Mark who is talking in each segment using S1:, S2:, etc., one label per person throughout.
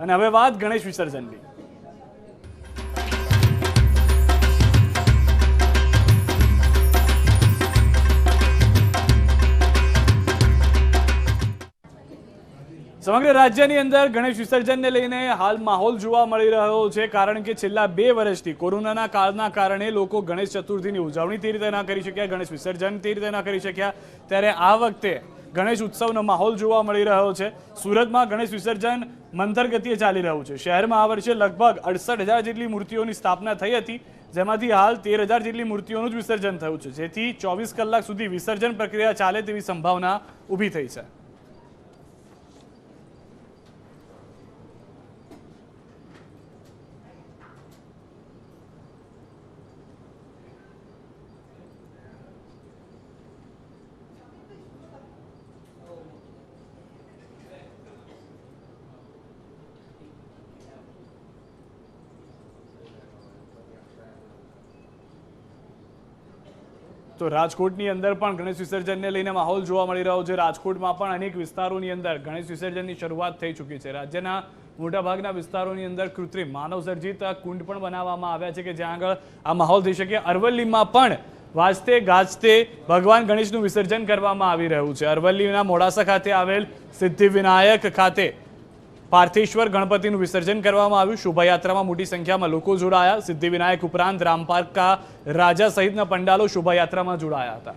S1: અને હવે વાત ગણેશ વિસર્જનની. સમગ્ર રાજ્યની અંદર ગણેશ વિસર્જનને લઈને હાલ માહોલ જોવા મળી રહ્યો છે, કારણ કે છેલ્લા બે વર્ષથી કોરોનાના કાળના કારણે લોકો ગણેશ ચતુર્થીની ઉજવણી તે રીતે ના કરી શક્યા, ગણેશ વિસર્જન તે રીતે ના કરી શક્યા. ત્યારે આ વખતે ગણેશ ઉત્સવનો માહોલ જોવા મળી રહ્યો છે. સુરતમાં ગણેશ વિસર્જન મંથર ગતિએ ચાલી રહ્યું છે. શહેરમાં આ વર્ષે લગભગ અડસઠ હજાર જેટલી મૂર્તિઓની સ્થાપના થઈ હતી. જેમાંથી હાલ તેર હજાર જેટલી મૂર્તિઓનું જ વિસર્જન થયું છે. જેથી ચોવીસ કલાક સુધી વિસર્જન પ્રક્રિયા ચાલે તેવી સંભાવના ઊભી થઈ છે. તો રાજકોટની અંદર પણ ગણેશ વિસર્જનને લઈને માહોલ જોવા મળી રહ્યો છે. રાજકોટમાં પણ અનેક વિસ્તારોની અંદર ગણેશ વિસર્જનની શરૂઆત થઈ ચૂકી છે. રાજ્યના મોટાભાગના વિસ્તારોની અંદર કૃત્રિમ માનવસર્જિત કુંડ પણ બનાવવામાં આવ્યા છે કે જ્યાં આગળ આ માહોલ થઈ શકે. અરવલ્લીમાં પણ વાજતે ગાજતે ભગવાન ગણેશનું વિસર્જન કરવામાં આવી રહ્યું છે. અરવલ્લીના મોડાસા ખાતે આવેલ સિદ્ધિવિનાયક ખાતે પાર્થેશ્વર ગણપતિનું વિસર્જન કરવામાં આવ્યું. શોભાયાત્રામાં મોટી સંખ્યામાં લોકો જોડાયા. સિદ્ધિવિનાયક ઉપરાંત રામપાર્કા રાજા સહિતના પંડાલો શોભાયાત્રામાં જોડાયા હતા.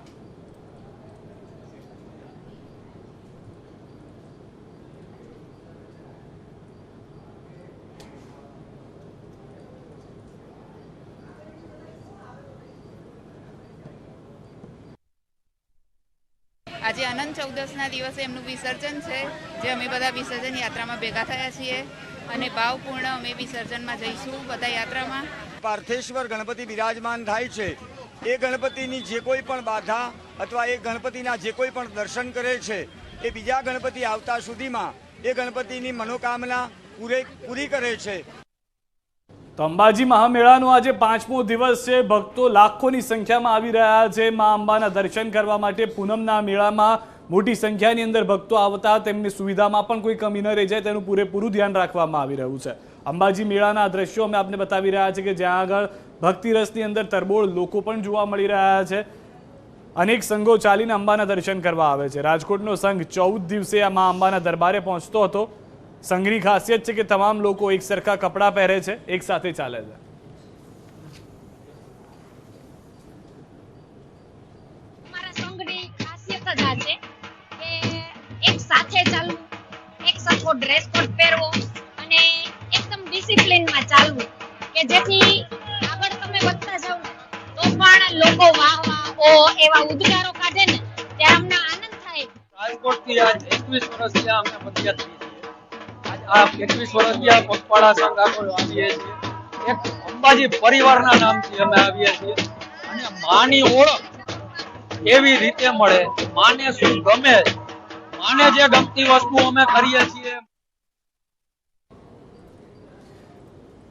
S2: આજે અનંત ચૌદસના દિવસે એમનું વિસર્જન છે, જે અમે બધા વિસર્જન યાત્રામાં ભેગા થયા છીએ અને ભાવપૂર્ણ અમે વિસર્જનમાં જઈશું બધા યાત્રામાં.
S3: પાર્થેશ્વર ગણપતિ બિરાજમાન થાય છે. એ ગણપતિની જે કોઈ પણ બાધા અથવા એ ગણપતિના જે કોઈ પણ દર્શન કરે છે, એ બીજા ગણપતિ આવતા સુધીમાં એ ગણપતિની મનોકામના પૂરે પૂરી કરે છે.
S1: તો અંબાજી મહામેળાનો આજે પાંચમો દિવસ છે. ભક્તો લાખોની સંખ્યામાં આવી રહ્યા છે. મા અંબાના દર્શન કરવા માટે પૂનમના મેળામાં મોટી સંખ્યાની અંદર ભક્તો આવતા તેમની સુવિધામાં પણ કોઈ કમી ન રહી જાય તેનું પૂરેપૂરું ધ્યાન રાખવામાં આવી રહ્યું છે. અંબાજી મેળાના દ્રશ્યો અમે આપને બતાવી રહ્યા છે કે જ્યાં આગળ ભક્તિરસની અંદર તરબોળ લોકો પણ જોવા મળી રહ્યા છે. અનેક સંઘો ચાલીને અંબાના દર્શન કરવા આવે છે. રાજકોટનો સંઘ ચૌદ દિવસે આ મા અંબાના દરબારે પહોંચતો હતો. સંઘની ખાસિયત છે કે તમામ લોકો એક સરખા કપડાં પહેરે છે એક સાથે ચાલે છે.
S4: અમારા સંઘની ખાસિયત જ આ છે કે એક સાથે ચાલવું એક સરખો ડ્રેસ કોડ પહેરવો અને એકદમ ડિસિપ્લિનમાં ચાલવું કે જેથી આગળ તમે વધતા જાઓ તો પણ લોકો વાહ વાહ ઓ એવા ઉદ્ગારો કાઢે ને ત્યારે અમને આનંદ થાય.
S5: આજ એકવીસ વર્ષથી પદયાત્રી. આજ એકવીસ વર્ષથી આ પગપાળા સંઘ આગળ આવીએ છીએ. એક અંબાજી પરિવારના નામથી અમે આવીએ છીએ. અને માની ઓળખ એવી રીતે મળે? માને શું ગમે? માને જે ગમતી વસ્તુ અમે કરીએ છીએ.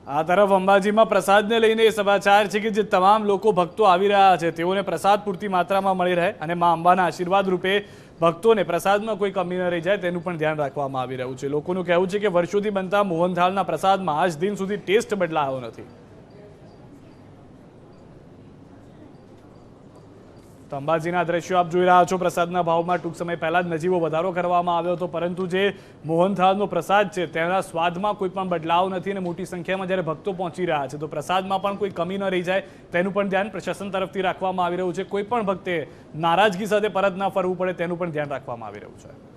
S1: આ તરફ અંબાજીમાં પ્રસાદને લઈને એ સમાચાર છે કે જે તમામ લોકો ભક્તો આવી રહ્યા છે. તેઓને પ્રસાદ પૂરતી માત્રામાં મળી રહે અને મા અંબાના આશીર્વાદ રૂપે ભક્તોને પ્રસાદમાં કોઈ કમી ન રહી જાય તેનું પણ ધ્યાન રાખવામાં આવી રહ્યું છે. લોકોનું કહેવું છે કે વર્ષોથી બનતા મોહનથાળના પ્રસાદમાં આજ દિન સુધી ટેસ્ટ બદલાયો નથી. તો અંબાજીના દ્રશ્યો આપ જોઈ રહ્યા છો. પ્રસાદના ભાવમાં ટૂંક સમય પહેલા જ નજીવો વધારો કરવામાં આવ્યો હતો, પરંતુ જે મોહનથાળનો પ્રસાદ છે, તેના સ્વાદમાં કોઈ પણ બદલાવ નથી અને મોટી સંખ્યામાં જ્યારે ભક્તો પહોંચી રહ્યા છે, તો પ્રસાદમાં પણ કોઈ કમી ન રહી જાય. તેનું પણ ધ્યાન પ્રશાસન તરફથી રાખવામાં આવી રહ્યું છે. કોઈ પણ ભક્તે નારાજગી સાથે પરત ન ફરવું પડે, તેનું પણ ધ્યાન રાખવામાં આવી રહ્યું છે.